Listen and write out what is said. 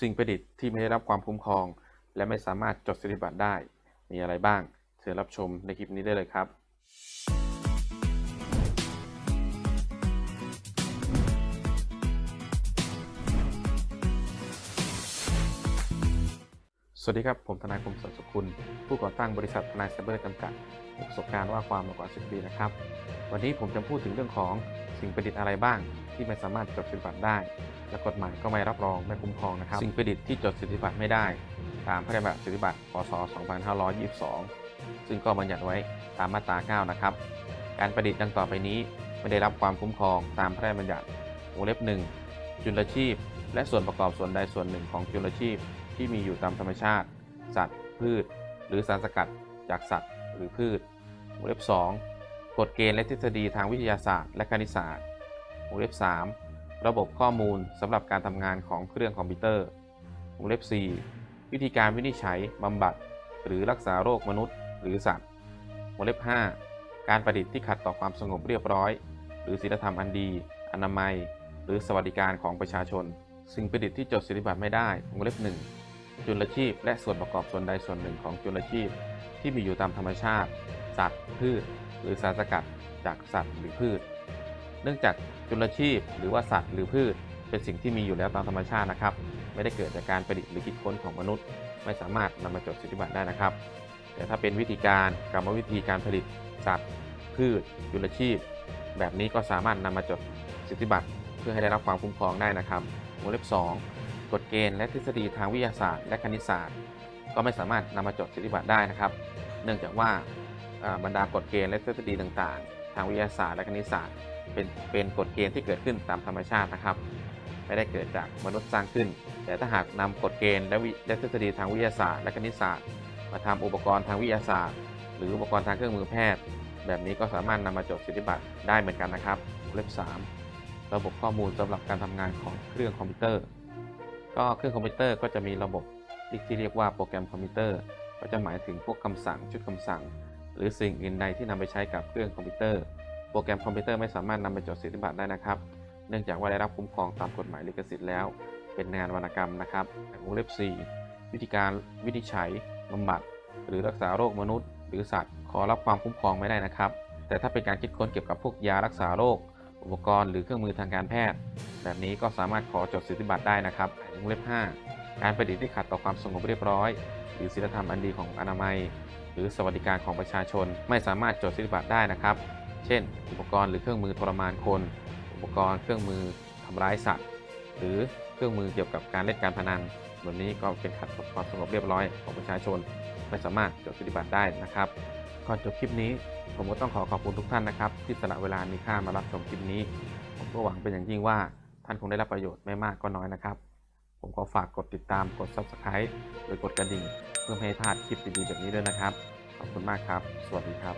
สิ่งประดิษฐ์ที่ไม่ได้รับความคุ้มครอง และไม่สามารถจดสิทธิบัตรได้ มีอะไรบ้าง เชิญรับชมในคลิปนี้ได้เลยครับ สวัสดีครับ ผมทนายคมสันสุขุล ผู้ก่อตั้งบริษัททนายไซเบอร์จำกัดมีประสบการณ์ว่าความมากกว่า 10 ปีนะครับ วันนี้ผมจะพูดถึงเรื่องของสิ่งประดิษฐ์อะไรบ้าง ที่ไม่สามารถจดสิทธิบัตรได้ และกฎหมายก็ไม่รับรองไม่คุ้มครองนะครับ สิ่งประดิษฐ์ที่จดสิทธิบัตรไม่ได้ ตามพระราชบัญญัติสิทธิบัตร พศ 2522 ซึ่งก็บัญญัติไว้ตามมาตรา 9 นะครับ การประดิษฐ์ดังต่อไปนี้ไม่ได้รับความคุ้มครองตามพระราชบัญญัติวงเล็บ 1 จุลชีพ และส่วนประกอบส่วนใดส่วนหนึ่งของจุลชีพ ที่มีอยู่ตามธรรมชาติ สัตว์ พืช หรือสารสกัดจากสัตว์ หรือพืชวงเล็บ 2 กฎเกณฑ์และทฤษฎีทางวิทยาศาสตร์ และคณิตศาสตร์วงเล็บ 3 ระบบข้อมูลสำหรับการทำงานของเครื่องคอมพิวเตอร์วงเล็บ 4 วิธีการวินิจฉัยบำบัด หรือรักษาโรคมนุษย์ หรือสัตว์วงเล็บ 5 การประดิษฐ์ที่ขัดต่อความสงบเรียบร้อย หรือศีลธรรมอันดี อนามัย หรือสวัสดิการของประชาชน สิ่งประดิษฐ์ที่จดสิทธิบัตรไม่ได้วงเล็บ 1 จุลชีพ และส่วนประกอบส่วนใดส่วนหนึ่งของจุลชีพ ที่มีอยู่ตามธรรมชาติ สัตว์ พืช หรือสารสกัดจากสัตว์หรือพืช เนื่องจากจุลชีพ หรือว่าสัตว์หรือพืช เป็นสิ่งที่มีอยู่แล้วตามธรรมชาตินะครับ ไม่ได้เกิดจากการประดิษฐ์หรือคิดค้นของมนุษย์ ไม่สามารถนำมาจดสิทธิบัตรได้นะครับ แต่ถ้าเป็นวิธีการกรรมวิธีการผลิตสัตว์ พืช จุลชีพ แบบนี้ก็สามารถนำมาจดสิทธิบัตรเพื่อให้ได้รับความคุ้มครองได้นะครับวงเล็บ2 กฎเกณฑ์และทฤษฎีทางวิทยาศาสตร์และคณิตศาสตร์ ก็ไม่สามารถนำมาจดสิทธิบัตรได้นะครับ เนื่องจากว่าบรรดากฎเกณฑ์และทฤษฎีต่างๆ ทางวิทยาศาสตร์และคณิตศาสตร์ เป็นเป็นกฎเกณฑ์ที่เกิดขึ้นตามธรรมชาตินะครับไม่ได้เกิดจากมนุษย์สร้างขึ้น แต่ถ้าหากนำกฎเกณฑ์และวิและทฤษฎีทางวิทยาศาสตร์และคณิตศาสตร์ มาทำอุปกรณ์ทางวิทยาศาสตร์ หรืออุปกรณ์ทางเครื่องมือแพทย์ แบบนี้ก็สามารถนำมาจดสิทธิบัตรได้เหมือนกันนะครับ เล็บ 3 ระบบข้อมูลสำหรับการทำงานของเครื่องคอมพิวเตอร์ ก็เครื่องคอมพิวเตอร์ก็จะมีระบบที่เรียกว่าโปรแกรมคอมพิวเตอร์ ก็จะหมายถึงพวกคำสั่งชุดคำสั่ง หรือสิ่งอื่นใดที่นำไปใช้กับเครื่องคอมพิวเตอร์ โปรแกรมคอมพิวเตอร์ไม่สามารถนำไปจดสิทธิบัตรได้นะครับ เนื่องจากว่าได้รับคุ้มครองตามกฎหมายลิขสิทธิ์แล้ว เป็นงานวรรณกรรมนะครับวงเล็บ 4 วิธีการวินิจฉัยบำบัด หรือรักษาโรคมนุษย์ หรือสัตว์ ขอรับความคุ้มครองไม่ได้นะครับ แต่ถ้าเป็นการคิดค้นเกี่ยวกับพวกยารักษาโรค อุปกรณ์หรือเครื่องมือทางการแพทย์ แบบนี้ก็สามารถขอจดสิทธิบัตรได้นะครับวงเล็บ 5 การประดิษฐ์ที่ขัดต่อความสงบเรียบร้อย หรือศีลธรรมอันดีของอนามัย หรือสวัสดิการของประชาชน ไม่สามารถจดสิทธิบัตรได้นะครับ เช่น อุปกรณ์หรือเครื่องมือทรมานคน อุปกรณ์เครื่องมือทำร้ายสัตว์ หรือเครื่องมือเกี่ยวกับการเล่นการพนันแบบนี้ก็เป็นขัดต่อความสงบเรียบร้อยของประชาชน ไม่สามารถจดสิทธิบัตรได้นะครับ ก่อนจบคลิปนี้ ผมก็ต้องขอขอบคุณทุกท่านนะครับ ที่สละเวลามีค่ามารับชมคลิปนี้ ผมก็หวังเป็นอย่างยิ่งว่าท่านคงได้รับประโยชน์ไม่มากก็น้อยนะครับ ผมก็ฝากกดติดตามกด subscribe หรือกดกระดิ่ง เพื่อไม่ให้พลาดคลิปดีๆแบบนี้ด้วยนะครับ ขอบคุณมากครับ สวัสดีครับ